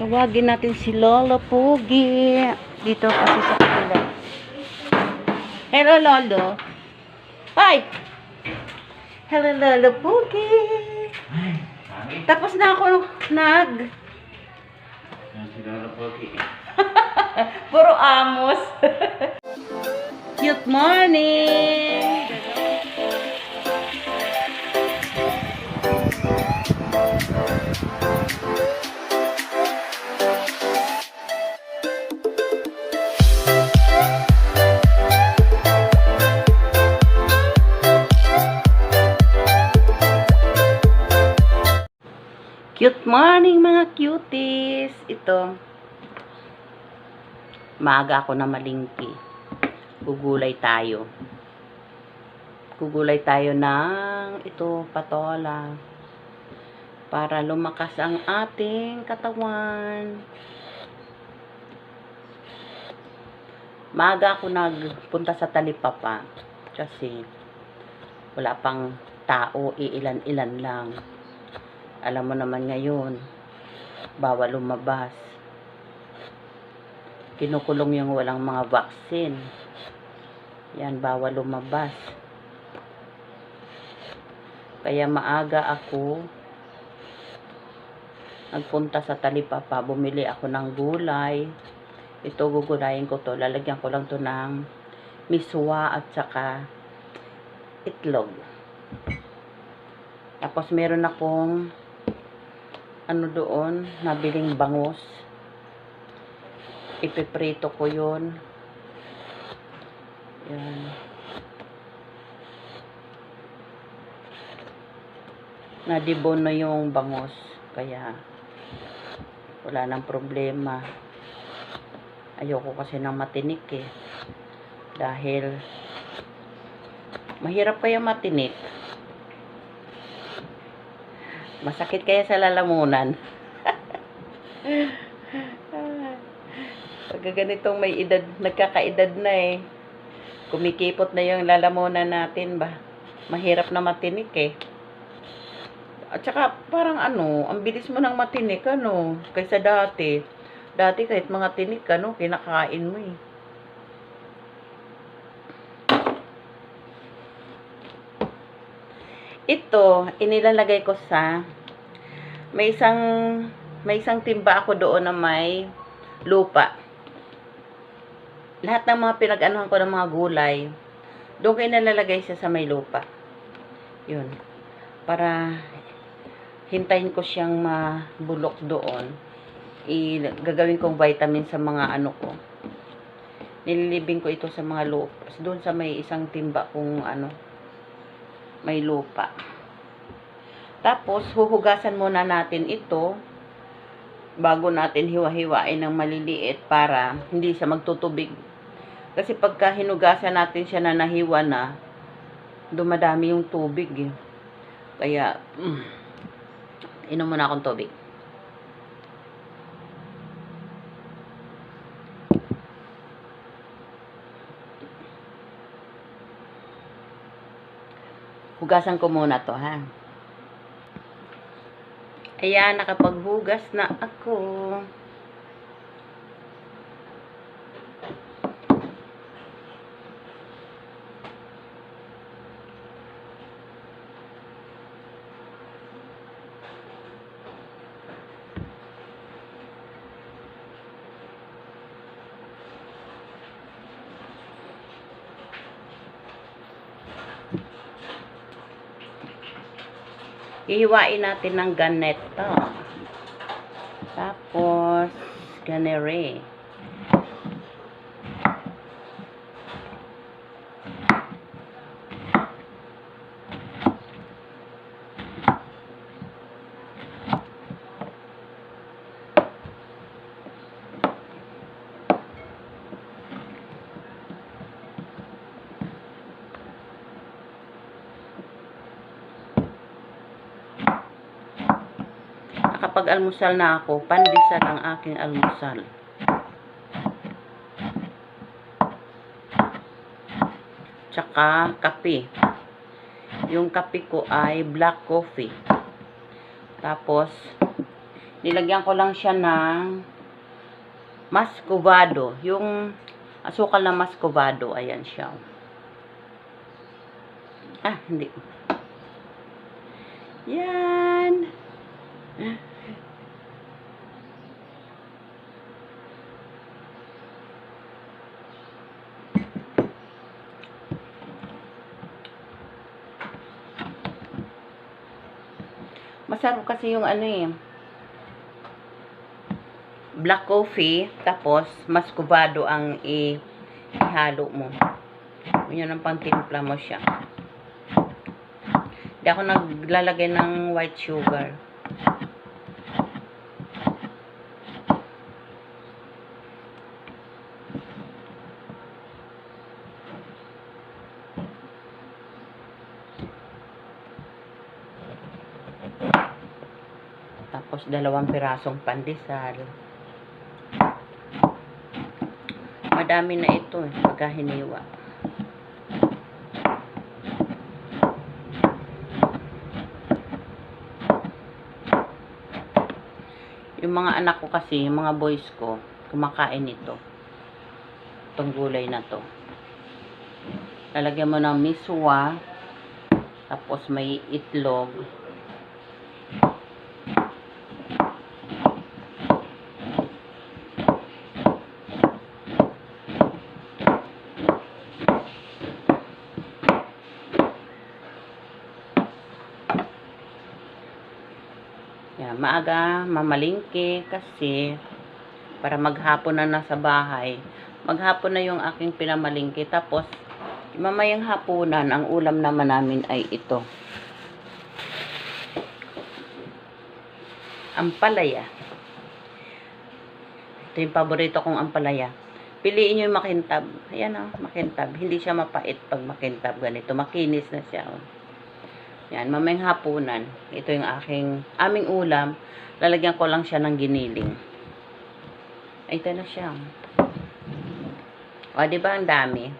Tawagin natin si Lolo Pogi. Dito kasi sa kanila. Hello, Lolo. Hi! Hello, Lolo Pogi. Tapos na ako nag... Puro amos. Good morning! Cute morning mga cuties! Ito, maaga ako na malingki. Gugulay tayo. Gugulay tayo ng ito, patola. Para lumakas ang ating katawan. Maaga ako nagpunta sa talipapa. Kasi wala pang tao, iilan-ilan lang. Alam mo naman ngayon, bawal lumabas. Kinukulong yung walang mga vaccine. Yan, bawal lumabas. Kaya maaga ako nagpunta sa talipapa, bumili ako ng gulay. Ito, gugulayin ko to. Lalagyan ko lang to ng miswa at saka itlog. Tapos meron akong ano doon, nabiling bangus. Ipiprito ko yun. Yan. Nadibon na yung bangus. Kaya, wala nang problema. Ayoko kasi ng matinik eh. Dahil, mahirap kaya matinik. Masakit kaya sa lalamunan. Pag ganitong may edad, nagkakaedad na eh. Kumikipot na yung lalamunan natin ba. Mahirap na matinik eh. At saka parang ano, ang bilis mo nang matinik ano, kaysa dati. Dati kahit mga tinik ano, kinakain mo eh. Ito, inilalagay ko sa may isang may isang timba ako doon na may lupa. Lahat ng mga pinag-anuhan ko ng mga gulay, doon ko inalalagay siya sa may lupa. Yun. Para hintayin ko siyang mabulok doon. I gagawin kong vitamin sa mga ano ko. Nililibing ko ito sa mga lupa. Doon sa may isang timba kong ano, may lupa. Tapos, huhugasan muna natin ito bago natin hiwa-hiwain ng maliliit para hindi siya magtutubig. Kasi pagka hinugasan natin siya na nahiwa na, dumadami yung tubig eh. Kaya, mm, inom muna akong tubig. Hugasan ko muna to ha. Ayan, nakapaghugas na ako. Ihiwain natin ng ganito. Tapos, ganere. Nakapag-almusal na ako. Pandesal ang aking almusal. Tsaka kape. Yung kape ko ay black coffee. Tapos, Nilagyan ko lang siya ng mascovado. Yung asukal na mascovado. Ayan siya. Ah, hindi. Yan. Masarap kasi yung ano eh. Black coffee, tapos mascovado ang i- ihalo mo. Yun ang pangtimpla mo siya. Hindi ako naglalagay ng white sugar. Tapos dalawang pirasong pandesal. Madami na ito eh, pagka hiniwa. Yung mga anak ko kasi, yung mga boys ko, kumakain ito. Itong gulay na to. Lalagyan mo ng miswa, tapos may itlog, Yan, maaga mamalingke kasi para maghapon na nasa bahay. Maghapon na yung aking pinamalingke. Tapos, mamayang hapunan, ang ulam naman namin ay ito. Ampalaya. Ito yung paborito kong ampalaya. Piliin nyo yung makintab. Ayan o, makintab. Hindi siya mapait pag makintab. Ganito, makinis na siya. Oh. Yan, mamayang hapunan. Ito yung aking, aming ulam. Lalagyan ko lang siya ng giniling. Ay, ito na siya. O, di ba ang dami?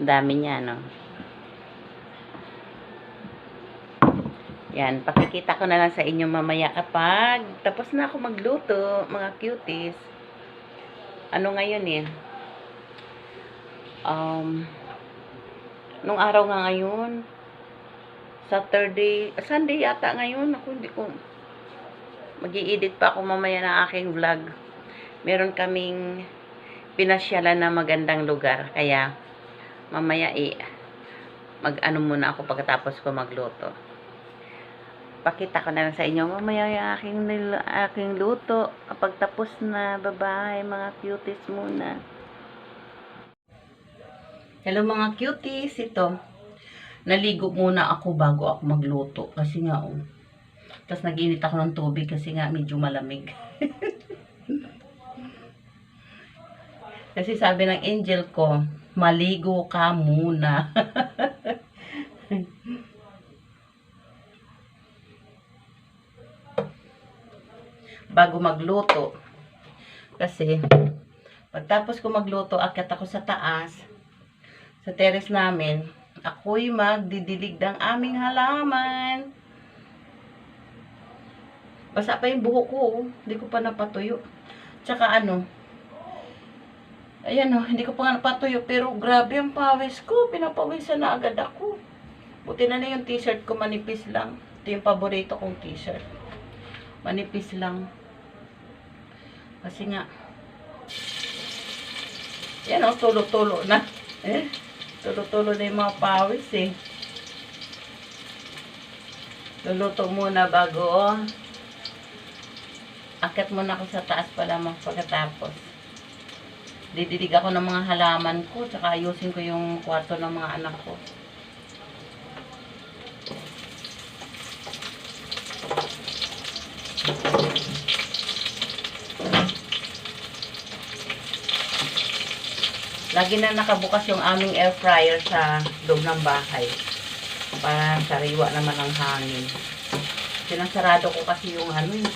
Dami niya, no? Yan, pakikita ko na lang sa inyo mamaya kapag tapos na ako magluto, mga cuties. Ano ngayon eh? Um, nung araw nga ngayon, Saturday, Sunday yata ngayon, ako hindi ko, mag edit pa ako mamaya ng aking vlog. Meron kaming pinasyalan na magandang lugar, kaya mamaya eh, mag-ano muna ako pagkatapos ko magluto. Pakita ko na lang sa inyo mamaya yung aking, aking luto kapag tapos na babae, mga cuties muna. Hello mga cuties, ito. Naligo muna ako bago ako magluto kasi nga oh. Tapos naginit ako ng tubig kasi nga medyo malamig. kasi sabi ng angel ko, maligo ka muna. bago magluto. Kasi, pagtapos ko magluto, akyat ako sa taas, sa terrace namin, ako'y magdidilig ng aming halaman. Basa pa yung buhok ko, oh. hindi ko pa napatuyo. Tsaka ano, ayan oh, hindi ko pa napatuyo, pero grabe ang pawis ko, pinapawisan na agad ako. Buti na na yung t-shirt ko, manipis lang. Ito yung paborito kong t-shirt. Manipis lang. Kasi nga, yan o, tulo-tulo na. Eh, tulo-tulo na yung mga pawis eh. Luluto muna bago, oh. Akit muna ako sa taas pa lamang pagkatapos. Dididig ako ng mga halaman ko, tsaka ayusin ko yung kwarto ng mga anak ko. Lagi na nakabukas yung aming air fryer sa loob ng bahay. Para sariwa naman ang hangin. Sinasarado ko kasi yung ano eh,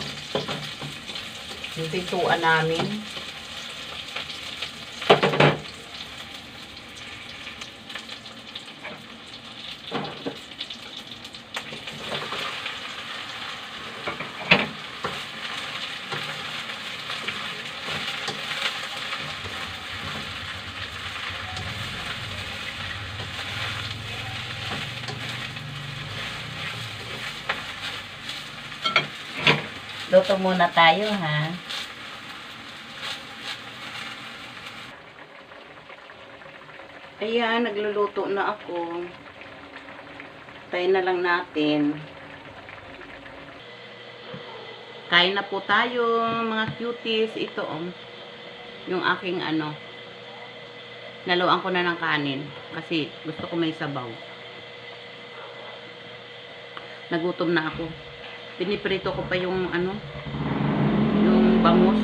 yung pintuan namin. Luto muna tayo, ha? Ayan, nagluluto na ako. Tayo na lang natin. Kain na po tayo, mga cuties. Ito, oh. Yung aking ano. Naluan ko na ng kanin. Kasi gusto ko may sabaw. Nagutom na ako. Piniprito ko pa yung ano. Yung bangus.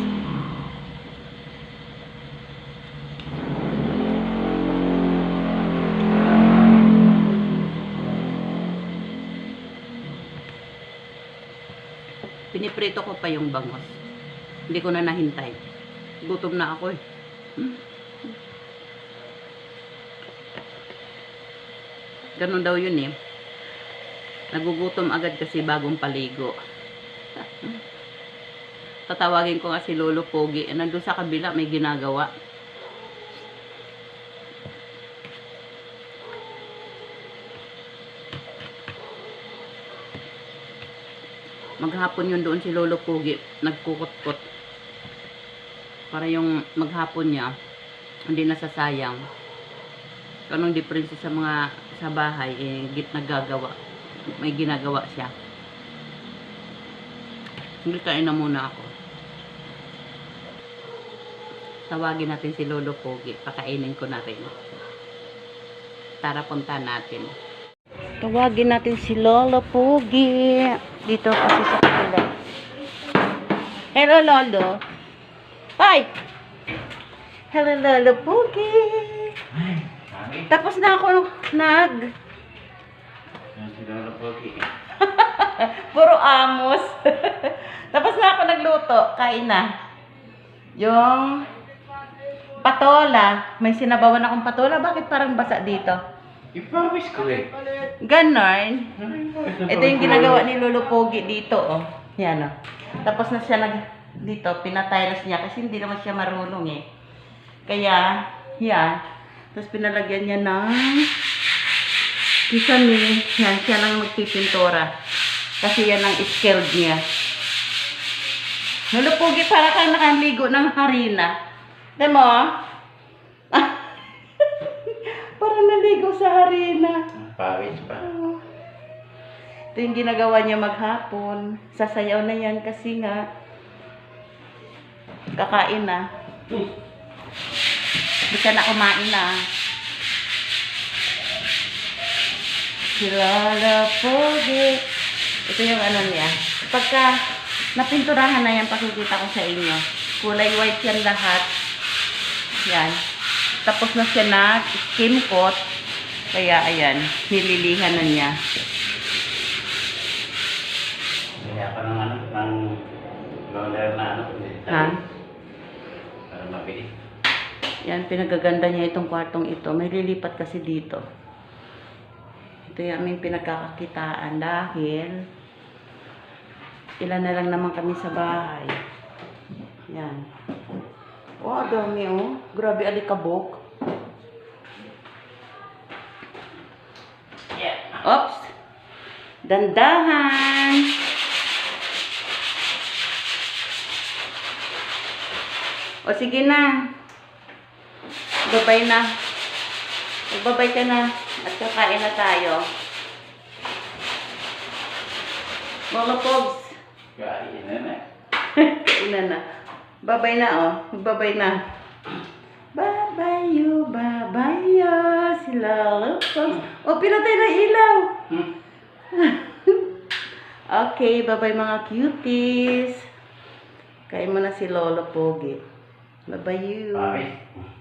Piniprito ko pa yung bangos. Hindi ko na nahintay. Gutom na ako eh. Ganun daw yun eh. Nagugutom agad kasi bagong paligo. Tatawagin ko nga si Lolo Pogi. Eh, Nandun sa kabila may ginagawa. Maghapon yun doon si Lolo Pogi. Nagkukot-kot. Para yung maghapon niya, hindi nasasayang. Anong difference sa mga sa bahay, eh, git nagagawa. May ginagawa siya. Hindi kain na muna ako. Tawagin natin si Lolo Pogi. Pakainin ko na rin. Tara punta natin. Tawagin natin si Lolo Pogi. Dito kasi sa kanila. Hello, Lolo. Hi! Hello, Lolo Pogi. Tapos na ako nag... Si Lolo Pogi. Puro amos. Tapos na ako nagluto. Kain na. Yung patola. May sinabawan akong patola. Bakit parang basa dito? Ipawis ko eh. Ganon. Ito yung ginagawa ni Lolo Pogi dito, oh. Yan, oh. Tapos na siya nag... Dito, pinatiles niya kasi hindi naman siya marunong eh. Kaya, yan. Tapos pinalagyan niya ng kisame. Yan, siya lang magpipintura. Kasi yan ang skilled niya. Pogi, para kang nakaligo ng harina. Alam mo, oh? Parang naligo sa harina. Pawis pa. Ito yung ginagawa niya maghapon. Sasayaw na yan kasi nga kakain na. Hindi ka na kumain na. Si Lola Pogi. Ito yung ano niya. Pagka napinturahan na yan, pakikita ko sa inyo. Kulay white yan lahat. Yan. Tapos na siya na skim coat. Kaya ayan, nililihan na niya. Kaya pa ng ano, ng roller na ano. Ha? Para mabilis. Yan, pinagaganda niya itong kwartong ito. May lilipat kasi dito. Ito yung aming pinagkakakitaan dahil ilan na lang naman kami sa bahay. Yan. Oh, dami oh. Grabe alikabok. Oops! Dandahan! O sige na. Babay na. Magbabay ka na. At kakain na tayo. Mga pogs. Kain na na. Ina na. Babay na oh. Magbabay na. Babay you, babay you. Sila. Pogs. O, pinatay na ilaw. Hmm. Okay, bye-bye mga cuties. Kain mo na si Lolo Pogi. Bye-bye you. Pawis.